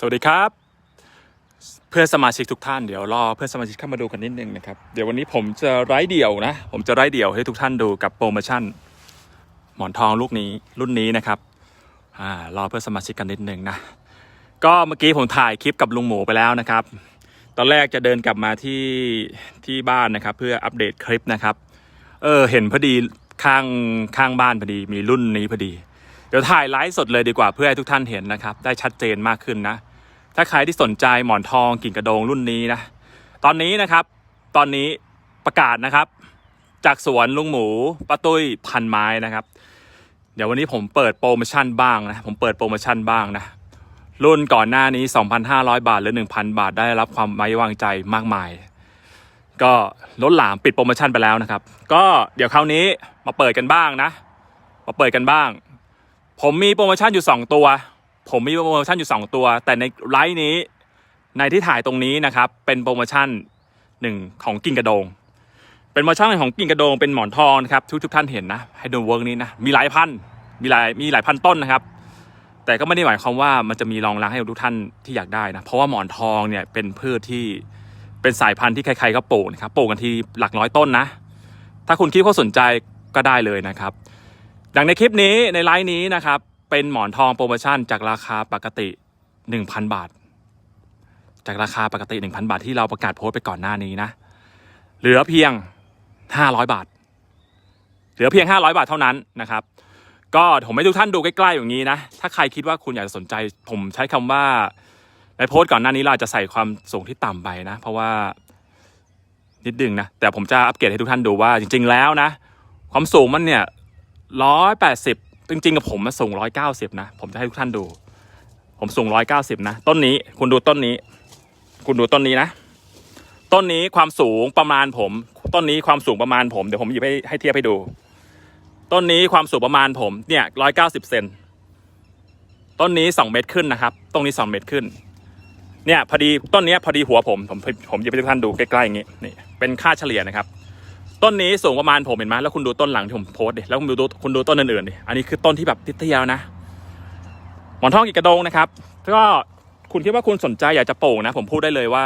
สวัสดีครับ เพื่อนสมาชิกทุกท่านเดี๋ยวรอเพื่อนสมาชิกเข้ามาดูกันนิดนึงนะครับเดี๋ยววันนี้ผมจะไร้เดี่ยวนะ ผมจะไร้เดี่ยวให้ทุกท่านดูกับโปรโมชั่น หมอนทองลูกนี้รุ่นนี้นะครับอ่ารอเพื่อนสมาชิกกันนิดนึงนะก็เมื่อกี้ผมถ่ายคลิปกับลุงหมูไปแล้วนะครับ ตอนแรกจะเดินกลับมาที่ที่บ้านนะครับ เพื่ออัปเดตคลิปนะครับ เออเห็นพอดีข้างข้างบ้านพอดีมีรุ่นนี้พอดีเดี๋ยวถ่ายไลฟ์สดเลยดีกว่าเพื่อให้ทุกท่านเห็นนะครับ ได้ชัดเจนมากขึ้นนะ ถ้าใครที่สนใจหมอนทองกิ่งกระโดงรุ่นนี้นะตอนนี้นะครับ ตอนนี้ประกาศนะครับ จากสวนลุงหมูป้าตุ้ยพันไม้นะครับ เดี๋ยววันนี้ผมเปิดโปรโมชั่นบ้างนะผมเปิดโปรโมชั่นบ้างนะรุ่นก่อนหน้านี้ 2,500 บาทหรือ 1,000 บาทได้รับความไว้วางใจมากมาย ก็ล้นหลามปิดโปรโมชั่นไปแล้วนะครับ ก็เดี๋ยวคราวนี้มาเปิดกันบ้างนะ มาเปิดกันบ้าง ผมมีโปรโมชั่นอยู่ 2 ตัว ผมมีโปรโมชั่นอยู่ 2 ตัว แต่ในไลฟ์นี้ในที่ถ่ายตรงนี้นะครับ เป็นโปรโมชั่นหนึ่งของกิ่งกระโดง เป็นโปรโมชั่นของกิ่งกระโดงเป็นหมอนทองนะครับทุกทุกท่านเห็นนะให้ดูเวิร์กนี้นะมีหลายพันมีหลายมีหลายพันต้นนะครับ แต่ก็ไม่ได้หมายความว่ามันจะมีรองรับให้ทุกท่านที่อยากได้นะเพราะว่าหมอนทองเนี่ยเป็นพืชที่เป็นสายพันธุ์ที่ใครๆก็ปลูกนะครับปลูกกันทีหลักร้อยต้นนะ ถ้าคุณคิดว่าสนใจก็ได้เลยนะครับดังในคลิปนี้ในไลฟ์นี้นะครับ เป็นหมอนทองโปรโมชั่นจากราคาปกติ 1,000 บาท จากราคาปกติ 1,000 บาทที่เราประกาศโพสต์ไปก่อนหน้านี้นะ เหลือเพียง 500 บาท เหลือเพียง 500 บาทเท่านั้นนะครับ ก็ผมให้ทุกท่านดูใกล้ๆอย่างนี้นะ ถ้าใครคิดว่าคุณอยากจะสนใจ ผมใช้คำว่าในโพสต์ก่อนหน้านี้เราจะใส่ความสูงที่ต่ำไปนะ เพราะว่านิดนึงนะ แต่ผมจะอัปเกรดให้ทุกท่านดูว่าจริง ๆ แล้วนะ ความสูงมันเนี่ยร้อยแปดสิบ จริงๆกับผมมาสูงร้อยเก้าสิบนะ ผมจะให้ทุกท่านดู ผมสูงร้อยเก้าสิบนะ ต้นนี้คุณดูต้นนี้ คุณดูต้นนี้นะ ต้นนี้ความสูงประมาณผม ต้นนี้ความสูงประมาณผม เดี๋ยวผมหยิบให้ให้เทียบให้ดู ต้นนี้ความสูงประมาณผมเนี่ยร้อยเก้าสิบเซนต้นนี้สองเมตรขึ้นนะครับ ตรงนี้สองเมตรขึ้น เนี่ยพอดีต้นนี้พอดีหัวผม ผมผมหยิบให้ทุกท่านดูใกล้ๆอย่างงี้ นี่เป็นค่าเฉลี่ยนะครับ ต้นนี้สูงประมาณผมเห็นไหมแล้วคุณดูต้นหลังที่ผมโพสต์ดิแล้วคุณดูคุณดูต้นอื่นๆดิอันนี้คือต้นที่แบบเตียๆนะ หมอนทองอีกกระโดงนะครับก็คุณคิดว่าคุณสนใจอยากจะปลูกนะ ผมพูดได้เลยว่า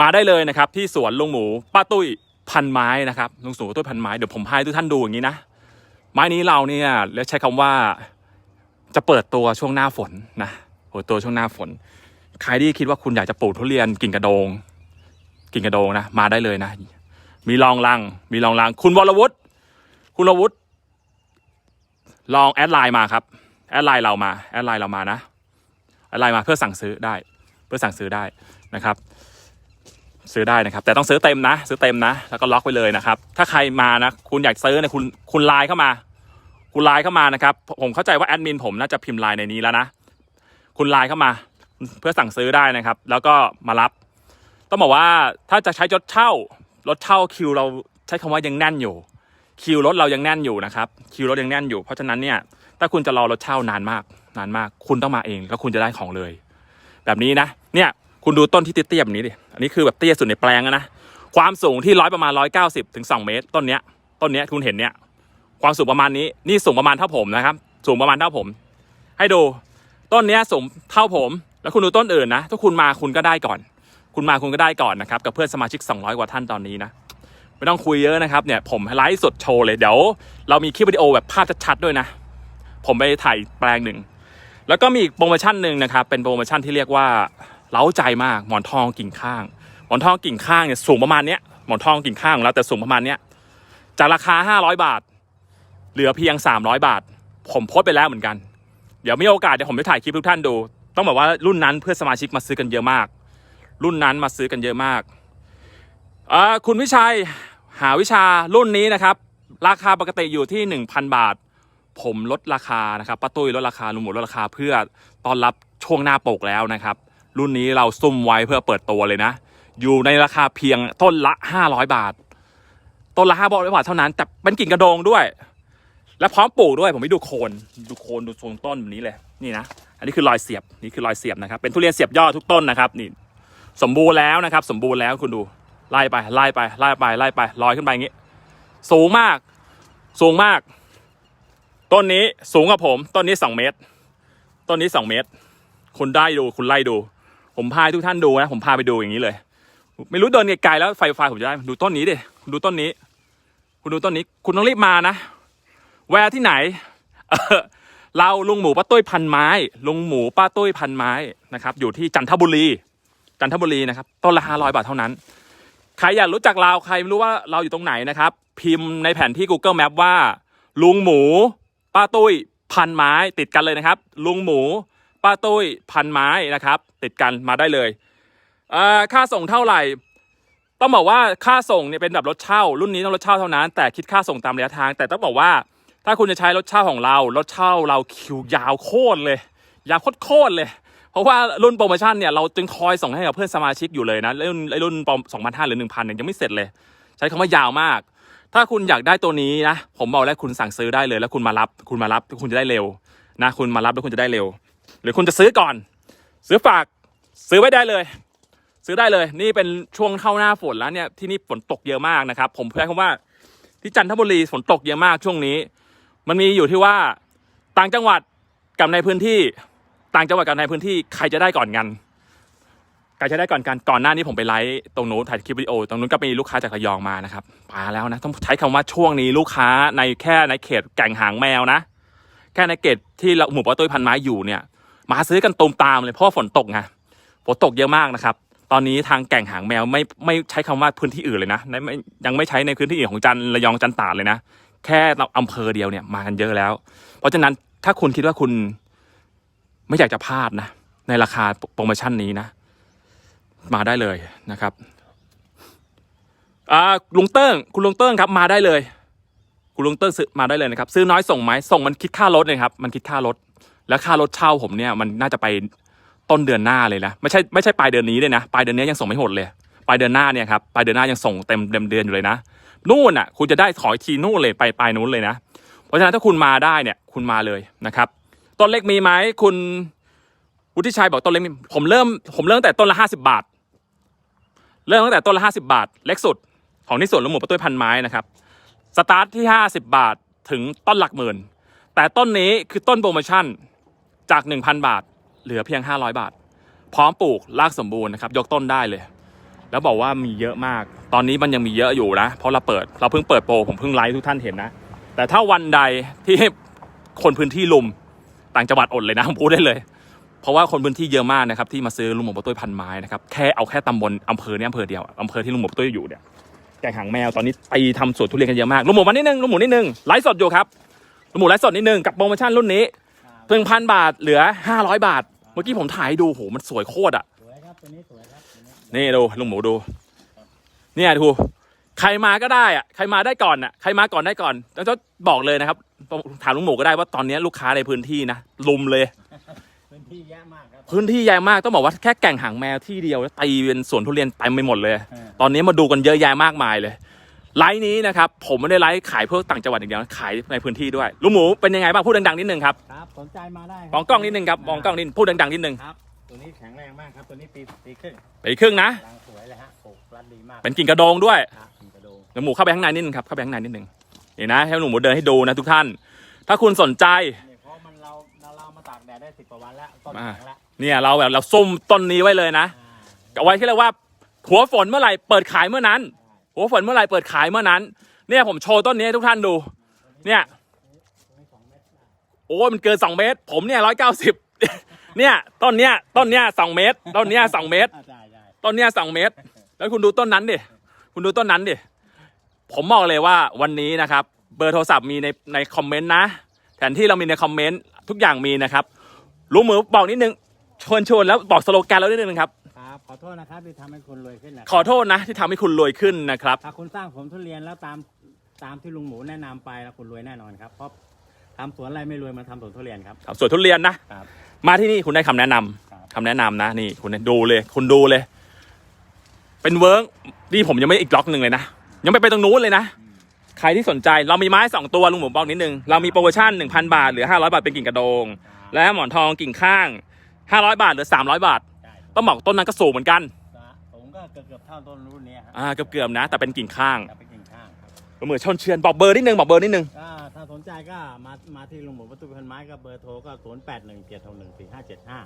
มาได้เลยนะครับ ที่สวนลุงหมู ป้าตุ้ยพันไม้นะครับลุงสูตุ้ยพันไม้เดี๋ยวผมให้ทุกท่านดูอย่างนี้นะไม้นี้เราเนี่ยแล้วใช้คำว่าจะเปิดตัวช่วงหน้าฝนนะเปิดตัวช่วงหน้าฝน ใครที่คิดว่าคุณอยากจะปลูกทุเรียนกิ่งกระโดง กิ่งกระโดงนะมาได้เลยนะ มีรองรัง มีรองรัง คุณวรวุฒิคุณวรวุฒิลองแอดไลน์มาครับแอดไลน์เรามาแอดไลน์เรามานะแอดไลน์มาเพื่อสั่งซื้อได้ เพื่อสั่งซื้อได้นะครับ ซื้อได้นะครับ แต่ต้องซื้อเต็มนะ ซื้อเต็มนะ แล้วก็ล็อกไว้เลยนะครับ ถ้าใครมานะ คุณอยากซื้อเนี่ยคุณคุณไลน์เข้ามา คุณไลน์เข้ามานะครับ ผมเข้าใจว่าแอดมินผมน่าจะพิมพ์ไลน์ในนี้แล้วนะคุณไลน์เข้ามา เพื่อสั่งซื้อได้นะครับ แล้วก็มารับต้องบอกว่าถ้าจะใช้รถเช่า รถเช่าคิวเราใช้คำว่ายังแน่นอยู่ คิวรถเรายังแน่นอยู่นะครับ คิวรถยังแน่นอยู่ เพราะฉะนั้นเนี่ย ถ้าคุณจะรอรถเช่านานมาก นานมาก คุณต้องมาเอง แล้วคุณจะได้ของเลย แบบนี้นะ เนี่ย คุณดูต้นที่เตี้ยๆแบบนี้ดิ อันนี้คือแบบเตี้ยสุดในแปลงนะ ความสูงที่ร้อยประมาณร้อยเก้าสิบถึงสองเมตร ต้นเนี้ย ต้นเนี้ยคุณเห็นเนี่ย ความสูงประมาณนี้ นี่สูงประมาณเท่าผมนะครับ สูงประมาณเท่าผม ให้ดู ต้นเนี้ยสูงเท่าผม แล้วคุณดูต้นอื่นนะ ถ้าคุณมาคุณก็ได้ก่อน คุณมาคุณก็ได้ก่อนนะครับกับเพื่อนสมาชิก 200 กว่าท่านตอนนี้นะไม่ต้องคุยเยอะนะครับเนี่ยผมไลฟ์สดโชว์เลยเดี๋ยวเรามีคลิปวิดีโอแบบภาพชัดๆด้วยนะ ผมไปถ่ายแปลงหนึ่งแล้วก็มีอีกโปรโมชั่นหนึ่งนะครับเป็นโปรโมชั่นที่เรียกว่าเล้าใจมากหมอนทองกิ่งข้าง หมอนทองกิ่งข้างเนี่ยสูงประมาณเนี้ยหมอนทองกิ่งข้างของเราแต่สูงประมาณเนี้ยจากราคา 500 บาท เหลือเพียง 300 บาท ผมโพสไปแล้วเหมือนกัน เดี๋ยวมีโอกาสเดี๋ยวผมจะถ่ายคลิปทุกท่านดู ต้องบอกว่ารุ่นนั้นเพื่อนสมาชิกมาซื้อกันเยอะมาก รุ่นนั้นมาซื้อกันเยอะมากคุณวิชัยหาวิชารุ่นนี้นะครับ ราคาปกติอยู่ที่ 1,000 บาท ผมลดราคานะครับป้าตุ้ยลดราคาลุงหมูลดราคาเพื่อตอนรับช่วงหน้าปกแล้วนะครับ รุ่นนี้เราซุ่มไว้เพื่อเปิดตัวเลยนะ อยู่ในราคาเพียงต้นละ 500 บาท ต้นละ5บาทเท่านั้น แต่เป็นกิ่งกระโดงด้วย และพร้อมปลูกด้วยผมไปดูโคนดูโคนดูทรงต้นแบบนี้เลยนี่นะ อันนี้คือรอยเสียบนี่คือรอยเสียบนะครับเป็นทุเรียนเสียบยอดทุกต้นนะครับนี่ สมบูรณ์แล้วนะครับ สมบูรณ์แล้วคุณดูไล่ไปไล่ไปไล่ไปไล่ไปลอยขึ้นไปอย่างนี้ สูงมาก สูงมาก ต้นนี้สูงกว่าผม ต้นนี้สองเมตร ต้นนี้สองเมตร คุณได้ดูคุณไล่ดู ผมพาทุกท่านดูนะผมพาไปดูอย่างนี้เลย ไม่รู้เดินไกลๆแล้วไฟไฟผมจะได้ดูต้นนี้ดิคุณดูต้นนี้ คุณดูต้นนี้ คุณต้องรีบมานะแวร์ที่ไหนเออเราลุงหมูป้าตุ้ยพันไม้ลุงหมูป้าตุ้ยพันไม้นะครับ อยู่ที่จันทบุรี จันทบุรีนะครับต้นละห้าร้อยบาทเท่านั้น ใครอยากรู้จักเราใครไม่รู้ว่าเราอยู่ตรงไหนนะครับ พิมพ์ในแผนที่ Google Map ว่า ลุงหมู ป้าตุ้ย พันไม้ติดกันเลยนะครับ ลุงหมู ป้าตุ้ย พันไม้นะครับ ติดกันมาได้เลยอ่อค่าส่งเท่าไหร่ ต้องบอกว่าค่าส่งเนี่ยเป็นแบบรถเช่า รุ่นนี้ต้องรถเช่าเท่านั้น แต่คิดค่าส่งตามระยะทาง แต่ต้องบอกว่าถ้าคุณจะใช้รถเช่าของเรา รถเช่าเราคิวยาวโคตรเลย ยาวโคตรเลย เพราะว่ารุ่นโปรโมชั่นเนี่ยเราจึงคอยส่งให้กับเพื่อนสมาชิกอยู่เลยนะรุ่นไอ้รุ่นสองพันห้าหรือหนึ่งพันเนี่ยยังไม่เสร็จเลย ใช้คำว่ายาวมาก ถ้าคุณอยากได้ตัวนี้นะผมบอกแล้วคุณสั่งซื้อได้เลยแล้วคุณมารับ คุณมารับคุณจะได้เร็วนะคุณมารับแล้วคุณจะได้เร็ว หรือคุณจะซื้อก่อน ซื้อฝากซื้อไว้ได้เลย ซื้อได้เลย นี่เป็นช่วงเข้าหน้าฝนแล้วเนี่ยที่นี่ฝนตกเยอะมากนะครับ ผมใช้คำว่าที่จันทบุรีฝนตกเยอะมากช่วงนี้ มันมีอยู่ที่ว่าต่างจังหวัดกับในพื้นที่ ต่างจังหวัดกับในพื้นที่ใครจะได้ก่อนกันใครจะได้ก่อนกันก่อนหน้านี้ผมไปไลฟ์ตรงนู้นถ่ายคลิปวิดีโอ ตรงนู้นก็มีลูกค้าจากระยองมานะครับมาแล้วนะ ต้องใช้คำว่าช่วงนี้ลูกค้าในแค่ในเขตแก่งหางแมวนะ แค่ในเขตที่เราหมู่ป้าตุ้ยพันไม้อยู่เนี่ย มาซื้อกันตุมตามเลยเพราะฝนตกไงฝนตกเยอะมากนะครับตอนนี้ทางแก่งหางแมวไม่ไม่ใช้คำว่าพื้นที่อื่นเลยนะไม่ไม่ยังไม่ใช้ในพื้นที่อื่นของจันระยองจันตาดเลยนะ แค่เราอำเภอเดียวเนี่ยมากันเยอะแล้ว เพราะฉะนั้นถ้าคุณคิดว่าคุณ ไม่อยากจะพลาดนะ ในราคาโปรโมชั่นนี้นะ มาได้เลยนะครับอ่าลุงเติ้งคุณลุงเติ้งครับมาได้เลยคุณลุงเติ้งซื้อมาได้เลยนะครับ ซื้อน้อยส่งไหมส่งมันคิดค่ารถเลยครับมันคิดค่ารถ แล้วค่ารถเช่าผมเนี่ยมันน่าจะไปต้นเดือนหน้าเลยนะไม่ใช่ไม่ใช่ปลายเดือนนี้เลยนะปลายเดือนนี้ยังส่งไม่หมดเลยปลายเดือนหน้าเนี่ยครับปลายเดือนหน้ายังส่งเต็มเต็มเดือนอยู่เลยนะนู่นอะ คุณจะได้ขอทีนู่นเลยไปปลายนู้นเลยนะ เพราะฉะนั้นถ้าคุณมาได้เนี่ยคุณมาเลยนะครับ ต้นเล็กมีไหมคุณวุฒิชัยบอกต้นเล็กมีผมเริ่มผมเริ่มแต่ต้นละห้าสิบาท เริ่มตั้งแต่ต้นละห้าสิบาท เล็กสุด ของที่สวนลุงหมูประตุ้ยพันไม้นะครับสตาร์ทที่ห้าสิบาทถึงต้นหลักหมื่น แต่ต้นนี้คือต้นโปรโมชั่นจากหนึ่งพันบาท เหลือเพียงห้าร้อยบาท พร้อมปลูกรากสมบูรณ์นะครับ ยกต้นได้เลย แล้วบอกว่ามีเยอะมาก ตอนนี้มันยังมีเยอะอยู่นะ เพราะเราเปิดเราเพิ่งเปิดโปรผมเพิ่งไลฟ์ทุกท่านเห็นนะ แต่ถ้าวันใดที่คนพื้นที่ลุม ต่างจังหวัดอดเลยนะผมพูดได้เลย เพราะว่าคนพื้นที่เยอะมากนะครับที่มาซื้อลุงหมูปะตุ้ยพันไม้นะครับแค่เอาแค่ตำบลอำเภอเนี้อำเภอเดียวอำเภอที่ลุงหมูปะตุ้ยอยู่เนี่ยแกงหางแมวตอนนี้ไปทำสวนทุเรียนกันเยอะมากลุงหมูมานิดนึงลุงหมูนิดนึงไลฟ์สดอยู่ครับลุงหมูไลฟ์สดนิดนึงกับโปรโมชั่นรุ่นนี้เพิ่งพันบาทเหลือห้าร้อยบาท เมื่อกี้ผมถ่ายให้ดูโหมันสวยโคตรอะสวยครับตัวนี้สวยครับตัวนี้นี่ดูลุงหมูดูเนี่ยดู ใครมาก็ได้อะใครมาได้ก่อนอะใครมาก่อนได้ก่อนแล้วจะบอกเลยนะครับ ถามลุงหมูก็ได้ว่าตอนนี้ลูกค้าในพื้นที่นะลุมเลย พื้นที่แย่มากครับพื้นที่ใหญ่มากต้องบอกว่าแค่แก่งหางแมวที่เดียวตีเป็นสวนทุเรียนเต็มไปหมดเลยเออตอนนี้มาดูกันเยอะแยะมากมายเลยไลฟ์นี้นะครับผมไม่ได้ไลฟ์ขายเพื่อต่างจังหวัดอย่างเดียวนะขายในพื้นที่ด้วยลุงหมูเป็นยังไงบ้างพูดดังๆนิดนึงครับครับสนใจมาได้ครับมองกล้องนิดนึงครับมองกล้องนิดพูดดังๆนิดนึงครับตัวนี้แข็งแรงมากครับตัวนี้ปีปีครึ่งไปครึ่งนะกำลังสวยเลยฮะปลูกรัดดีมากเป็นกิ่งกระโดงด้วยครับ ถึงกระโดงลุงหมูเข้าไปข้างในนิดนึงครับเข้าไปข้างในนิดนึงนี่นะให้ลุงหมูเดินให้ดูนะทุกท่าน ถ้าคุณสนใจนี่เพราะมันเราเราเรามาตากแดดได้สิบกว่าวันแล้วต้นอ่าแข็งแล้วเนี่ยเราแบบเราซุ่มต้นนี้ไว้เลยนะอ่าเอาไว้ที่เรียกว่า หัวฝนเมื่อไหร่เปิดขายเมื่อนั้น หัวฝนเมื่อไหร่เปิดขายเมื่อนั้น เนี่ยผมโชว์ต้นนี้ให้ทุกท่านดู เนี่ยตัวนี้สองเมตรได้โอ้ยมันเกินสองเมตร ผมเนี่ยร้อยเก้าสิบเนี่ยต้นเนี้ยต้นเนี้ยสองเมตรต้นเนี้ยสองเมตร อ่าได้ได้ต้นเนี้ยสองเมตร แล้วคุณดูต้นนั้นดิ คุณดูต้นนั้นดิ ผมบอกเลยว่าวันนี้นะครับ เบอร์โทรศัพท์มีในในคอมเมนต์นะแทนที่เรามีในคอมเมนต์ทุกอย่างมีนะครับลุงหมูบอกนิดนึงชวนชวนแล้วบอกสโลแกนแล้วนิดนึงครับครับขอโทษนะครับที่ทำให้คุณรวยขึ้นนะขอโทษนะที่ทำให้คุณรวยขึ้นนะครับ ถ้าคุณสร้างผมทุเรียนแล้วตามตามที่ลุงหมูแนะนำไปแล้วคุณรวยแน่นอนครับเพราะทำสวนอะไรไม่รวยมาทำสวนทุเรียนครับ ครับสวนทุเรียนนะ ครับ มาที่นี่คุณได้คำแนะนำครับ คำแนะนำนะ นี่คุณดูเลย คุณดูเลย เป็นเวิร์กนี่ผมยังไม่อีกล็อกหนึ่งเลยนะ ยังไม่ไปตรงนู้นเลยนะ ใครที่สนใจเรามีไม้สองตัวลุงหมูบอกนิดนึง เรามีโปรโมชั่นหนึ่งพันบาทเหลือห้าร้อยบาทเป็นกิ่งกระโดง และหมอนทองกิ่งข้างห้าร้อยบาทเหลือสามร้อยบาทใช่ต้องบอกต้นนั้นก็สูงเหมือนกันผมก็เกือบเกือบๆเท่าต้นรุ่นเนี้ยฮะอ่าเกือบๆนะ แต่เป็นกิ่งข้างจะไปกินข้างครับเหมือนชนเชือนบอกเบอร์นิดนึงบอกเบอร์นิดนึงก็ถ้าาสนใจก็มามาที่ลุงหมูประตูพันไม้ก็เบอร์โทรก็ศูนย์แปดหนึ่งเจ็ดหกหนึ่งสี่ห้าเจ็ดห้า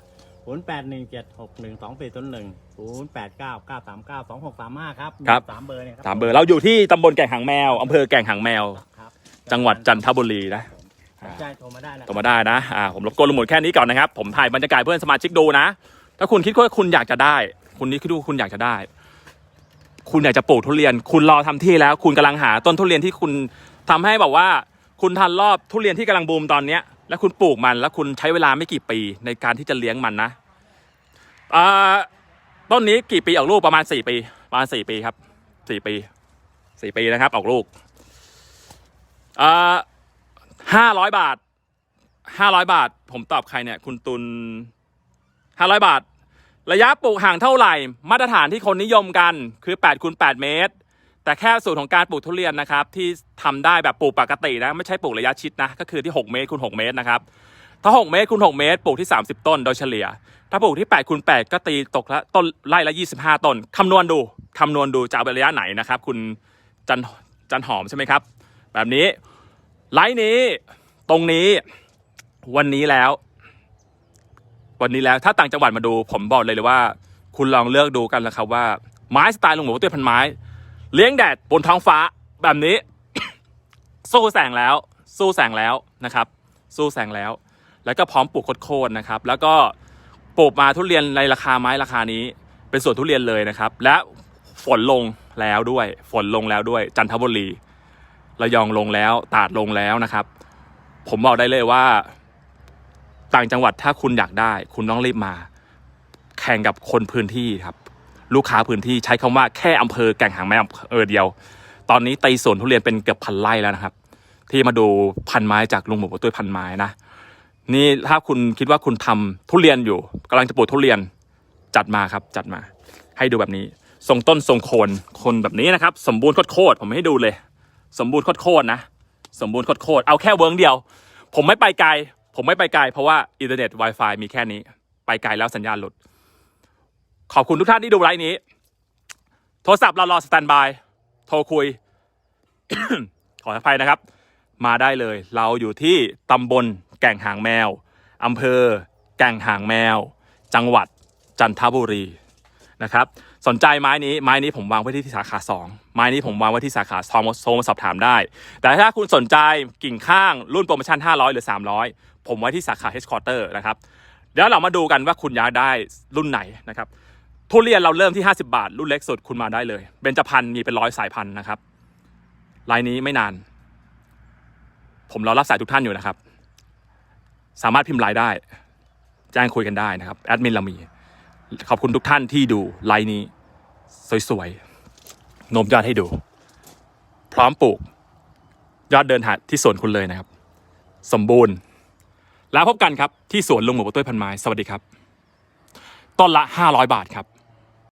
ศูนย์แปดหนึ่งเจ็ดหกหนึ่งสองสี่ศูนย์หนึ่งศูนย์แปดเก้าเก้าสามเก้าสองหกสามห้าครับครับ สามเบอร์เนี่ยครัสามเบอร์เราอยู่ที่ตำบลแก่งหางแมวอำเภอแก่งหางแมว ครับจังหวัดจันทบุรีนะ สนใจโทรมาได้นะต่อมาได้นะอ่าผมรบกวนลุงหมดแค่นี้ก่อนนะครับ ผมถ่ายบรรยากาศเพื่อนสมาชิกดูนะ ถ้าคุณคิดว่าคุณอยากจะได้ คุณนี่คิดว่าคุณอยากจะได้ คุณอยากจะปลูกทุเรียน คุณรอทำที่แล้ว คุณกำลังหาต้นทุเรียนที่คุณทำให้แบบว่า คุณทันรอบทุเรียนที่กำลังบูมตอนเนี้ย แล้วคุณปลูกมัน แล้วคุณใช้เวลาไม่กี่ปีในการที่จะเลี้ยงมันนะต้นนี้กี่ปีออกลูกประมาณสี่ปี ประมาณสี่ปีครับสี่ปีสี่ปีนะครับ ออกลูกห้าร้อยบาทห้าร้อยบาท ผมตอบใครเนี่ย คุณตุลห้าร้อยบาท ระยะปลูกห่างเท่าไหร่ มาตรฐานที่คนนิยมกันคือ8คูณ8เมตร แต่แค่สูตรของการปลูกทุเรียนนะครับที่ทำได้แบบปลูกปกตินะไม่ใช่ปลูกระยะชิดนะก็คือที่ 6 เมตรคูณ6เมตรนะครับถ้า 6 เมตรคูณ6เมตรปลูกที่ 30 ต้นโดยเฉลี่ย ถ้าปลูกที่8คูณ8ก็ตีตกละต้นไร่ละ 25 ต้นคำนวณดูคำนวณดูจะเอาไประยะไหนนะครับ คุณจันจันหอมใช่ไหมครับ แบบนี้ไลน์นี้ตรงนี้วันนี้แล้ว วันนี้แล้วถ้าต่างจังหวัดมาดู ผมบอกเลยเลยว่า คุณลองเลือกดูกันแล้วครับว่าไม้สไตล์ลุงหมูเตี้ยพันไม้ เลี้ยงแดดบนท้องฟ้าแบบนี้ สู้แสงแล้ว สู้แสงแล้วนะครับ สู้แสงแล้ว แล้วก็พร้อมปลูกโคตรนะครับ แล้วก็ปลูกมาทุเรียนในราคาไม้ราคานี้ เป็นสวนทุเรียนเลยนะครับ และฝนลงแล้วด้วย ฝนลงแล้วด้วย จันทบุรีระยองลงแล้ว ตาดลงแล้วนะครับ ผมบอกได้เลยว่า ต่างจังหวัดถ้าคุณอยากได้ คุณต้องรีบมา แข่งกับคนพื้นที่ครับ ลูกค้าพื้นที่ใช้คำว่าแค่อำเภอแก่งหางแมวอำเภอเดียว ตอนนี้ตีสวนทุเรียนเป็นเกือบพันไร่แล้วนะครับ ที่มาดูพันไม้จากลุงหมูตุ้ยพันไม้นะนี่ถ้าคุณคิดว่าคุณทำทุเรียนอยู่กำลังจะปลูกทุเรียนจัดมาครับจัดมา ให้ดูแบบนี้ทรงต้นทรงโคนโคนแบบนี้นะครับ สมบูรณ์โคตรผมให้ดูเลย สมบูรณ์โคตรนะ สมบูรณ์โคตรเอาแค่เวิร์งเดียว ผมไม่ไปไกล ผมไม่ไปไกล เพราะว่าอินเทอร์เน็ต Wi-Fi มีแค่นี้ ไปไกลแล้วสัญญาณหลุด ขอบคุณทุกท่านที่ดูไลฟ์นี้ โทรศัพท์เรารอสแตนบาย โทรคุย ขออภัยนะครับ มาได้เลย เราอยู่ที่ตำบลแก่งหางแมวอำเภอ แก่งหางแมว จังหวัดจันทบุรีนะครับ สนใจไม้นี้ไม้นี้ผมวางไว้ที่สาขาสองไม้นี้ผมวางไว้ที่สาขาสองโทรมาสอบถามได้ แต่ถ้าคุณสนใจกิ่งข้างรุ่นโปรโมชั่น 500 หรือ 300 ผมไว้ที่สาขา h quarter นะครับเดี๋ยวเรามาดูกันว่าคุณอยากได้รุ่นไหนนะครับ ทุเรียนเราเริ่มที่ 50 บาท รุ่นเล็กสุดคุณมาได้เลยเบญจพรรณมีเป็นร้อยสายพันธุ์นะครับรายนี้ไม่นาน ผมรอรับสายทุกท่านอยู่นะครับ สามารถพิมพ์ไลน์ได้ แจ้งคุยกันได้นะครับแอดมินเรามี ขอบคุณทุกท่านที่ดูไลน์นี้ สวยๆนมยอดให้ดู พร้อมปลูก ยอดเดินหาที่สวนคุณเลยนะครับ สมบูรณ์ แล้วพบกันครับที่สวนลุงหมูตุ้ยพันไม้ สวัสดีครับต้นละ 500 บาทครับ